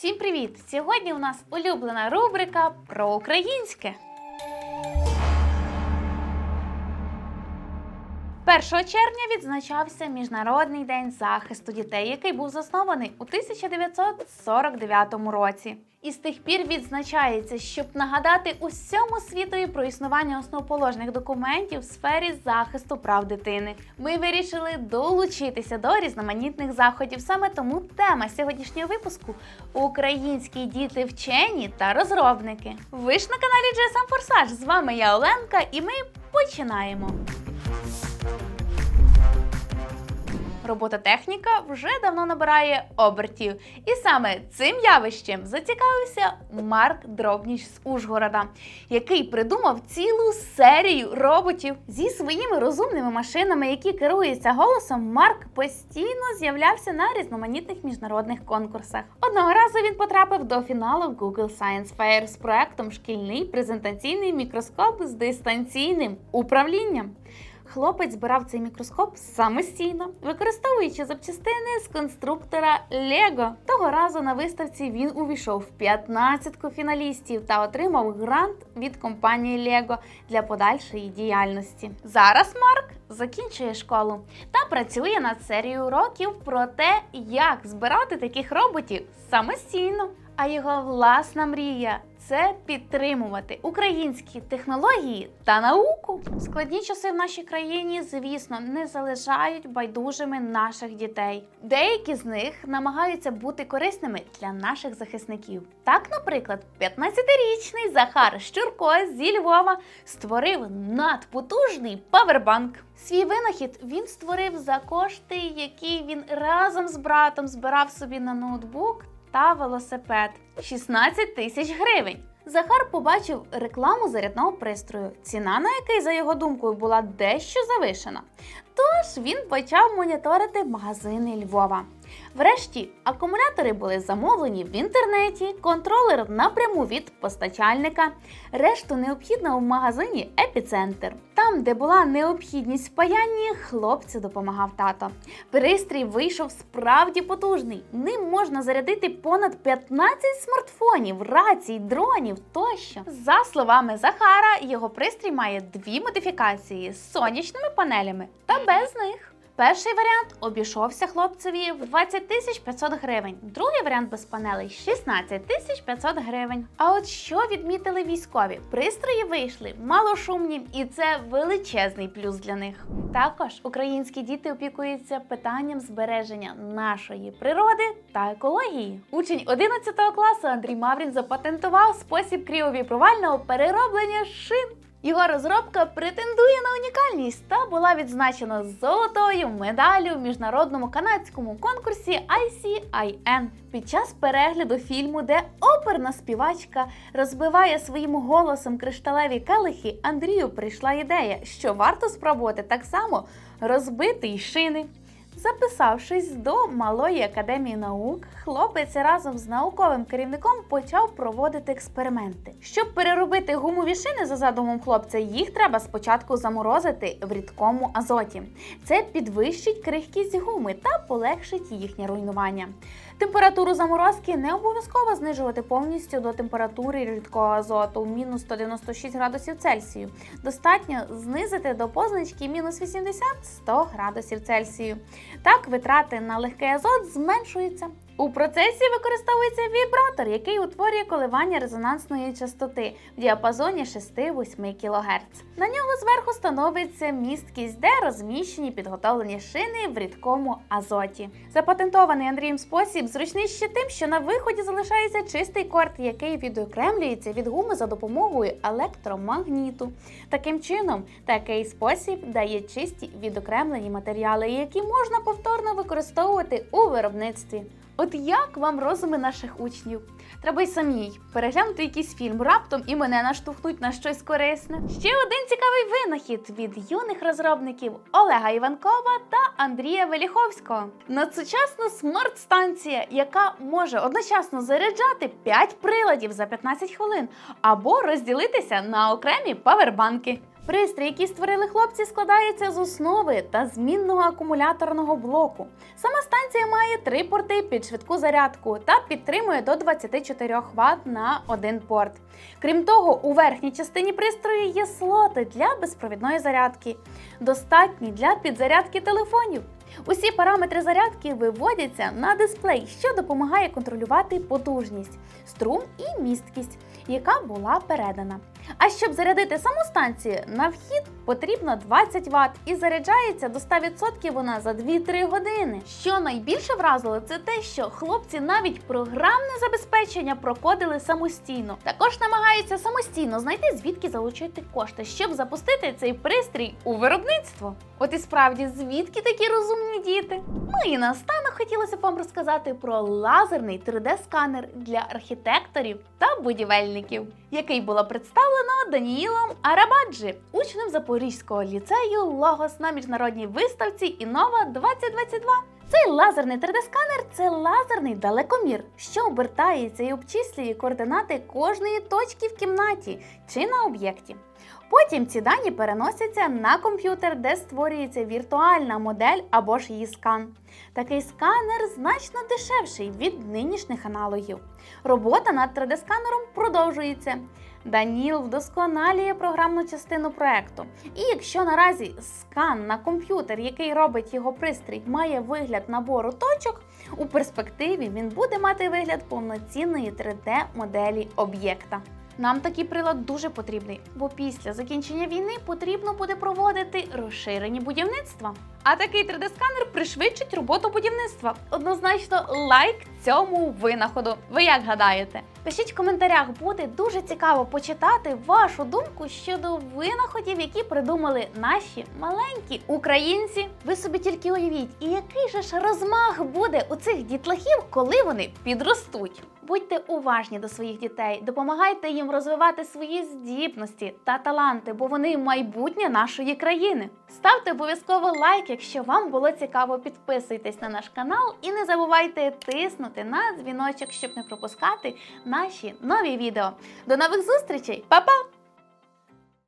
Всім привіт! Сьогодні у нас улюблена рубрика про українське. 1 червня відзначався Міжнародний день захисту дітей, який був заснований у 1949 році. І з тих пір відзначається, щоб нагадати усьому світові про існування основоположних документів в сфері захисту прав дитини. Ми вирішили долучитися до різноманітних заходів. Саме тому тема сьогоднішнього випуску українські діти вчені та розробники. Ви ж на каналі GSM Форсаж. З вами я Оленка, і ми починаємо. Робототехніка вже давно набирає обертів. І саме цим явищем зацікавився Марк Дробніч з Ужгорода, який придумав цілу серію роботів зі своїми розумними машинами, які керуються голосом. Марк постійно з'являвся на різноманітних міжнародних конкурсах. Одного разу він потрапив до фіналу Google Science Fair з проектом Шкільний презентаційний мікроскоп з дистанційним управлінням. Хлопець збирав цей мікроскоп самостійно, використовуючи запчастини з конструктора Лего. Того разу на виставці він увійшов в 15 фіналістів та отримав грант від компанії Лего для подальшої діяльності. Зараз Марк закінчує школу та працює над серією уроків про те, як збирати таких роботів самостійно. А його власна мрія це підтримувати українські технології та науку. Складні часи в нашій країні, звісно, не залишають байдужими наших дітей. Деякі з них намагаються бути корисними для наших захисників. Так, наприклад, 15-річний Захар Щурко зі Львова створив надпотужний павербанк. Свій винахід він створив за кошти, які він разом з братом збирав собі на ноутбук та велосипед 16 тисяч гривень. Захар побачив рекламу зарядного пристрою, ціна на який, за його думкою, була дещо завишена. Тож він почав моніторити магазини Львова. Врешті акумулятори були замовлені в інтернеті, контролер напряму від постачальника, решту необхідно в магазині Епіцентр. Там, де була необхідність в паянні, хлопцю допомагав тато. Пристрій вийшов справді потужний. Ним можна зарядити понад 15 смартфонів, рацій, дронів тощо. За словами Захара, його пристрій має дві модифікації з сонячними панелями та без них. Перший варіант обійшовся хлопцеві в 20 тисяч 500 гривень. Другий варіант без панелей 16 тисяч 500 гривень. А от що відмітили військові? Пристрої вийшли малошумні, і це величезний плюс для них. Також українські діти опікуються питанням збереження нашої природи та екології. Учень 11 класу Андрій Маврін запатентував спосіб кріовіпрувального перероблення шин. Його розробка претендує на унікальність та була відзначена золотою медаллю в міжнародному канадському конкурсі ICIN. Під час перегляду фільму, де оперна співачка розбиває своїм голосом кришталеві келихи, Андрію прийшла ідея, що варто спробувати так само розбити й шини. Записавшись до Малої академії наук, хлопець разом з науковим керівником почав проводити експерименти. Щоб переробити гумові шини за задумом хлопця, їх треба спочатку заморозити в рідкому азоті. Це підвищить крихкість гуми та полегшить їхнє руйнування. Температуру заморозки не обов'язково знижувати повністю до температури рідкого азоту мінус 196 градусів Цельсію. Достатньо знизити до позначки мінус 80-100 градусів Цельсію. Так витрати на легкий азот зменшуються. У процесі використовується вібратор, який утворює коливання резонансної частоти в діапазоні 6-8 кГц. На нього зверху становиться місткість, де розміщені підготовлені шини в рідкому азоті. Запатентований Андрієм спосіб зручний ще тим, що на виході залишається чистий корд, який відокремлюється від гуми за допомогою електромагніту. Таким чином, такий спосіб дає чисті відокремлені матеріали, які можна повторно використовувати у виробництві. От як вам розуми наших учнів? Треба й самій переглянути якийсь фільм, раптом і мене наштовхнуть на щось корисне. Ще один цікавий винахід від юних розробників Олега Іванкова та Андрія Веліховського. Надсучасна смарт-станція, яка може одночасно заряджати 5 приладів за 15 хвилин або розділитися на окремі павербанки. Пристрій, який створили хлопці, складається з основи та змінного акумуляторного блоку. Сама станція має три порти під швидку зарядку та підтримує до 24 Вт на один порт. Крім того, у верхній частині пристрою є слоти для безпровідної зарядки, достатні для підзарядки телефонів. Усі параметри зарядки виводяться на дисплей, що допомагає контролювати потужність, струм і місткість, яка була передана. А щоб зарядити саму станцію, на вхід потрібно 20 Вт і заряджається до 100% вона за 2-3 години. Що найбільше вразило, це те, що хлопці навіть програмне забезпечення прокодили самостійно. Також намагаються самостійно знайти звідки залучити кошти, щоб запустити цей пристрій у виробництво. От і справді, звідки такі розумні діти? Ну і наостанок хотілося б вам розказати про лазерний 3D-сканер для архітекторів та будівельників, який було представлено Даніїлом Арабаджі, учнем Запорізького ліцею Логос на міжнародній виставці Інова 2022. Цей лазерний 3D-сканер це лазерний далекомір, що обертається і обчислює координати кожної точки в кімнаті чи на об'єкті. Потім ці дані переносяться на комп'ютер, де створюється віртуальна модель або ж її скан. Такий сканер значно дешевший від нинішніх аналогів. Робота над 3D-сканером продовжується. Даніл вдосконалює програмну частину проекту. І якщо наразі скан на комп'ютер, який робить його пристрій, має вигляд набору точок, у перспективі він буде мати вигляд повноцінної 3D-моделі об'єкта. Нам такий прилад дуже потрібний, бо після закінчення війни потрібно буде проводити розширені будівництва. А такий 3D-сканер пришвидшить роботу будівництва. Однозначно, лайк цьому винаходу. Ви як гадаєте? Пишіть в коментарях, буде дуже цікаво почитати вашу думку щодо винаходів, які придумали наші маленькі українці. Ви собі тільки уявіть, і який же ж розмах буде у цих дітлахів, коли вони підростуть. Будьте уважні до своїх дітей, допомагайте їм розвивати свої здібності та таланти, бо вони майбутнє нашої країни. Ставте обов'язково якщо вам було цікаво. Підписуйтесь на наш канал і не забувайте тиснути на дзвіночок, щоб не пропускати наші нові відео. До нових зустрічей, Па-па!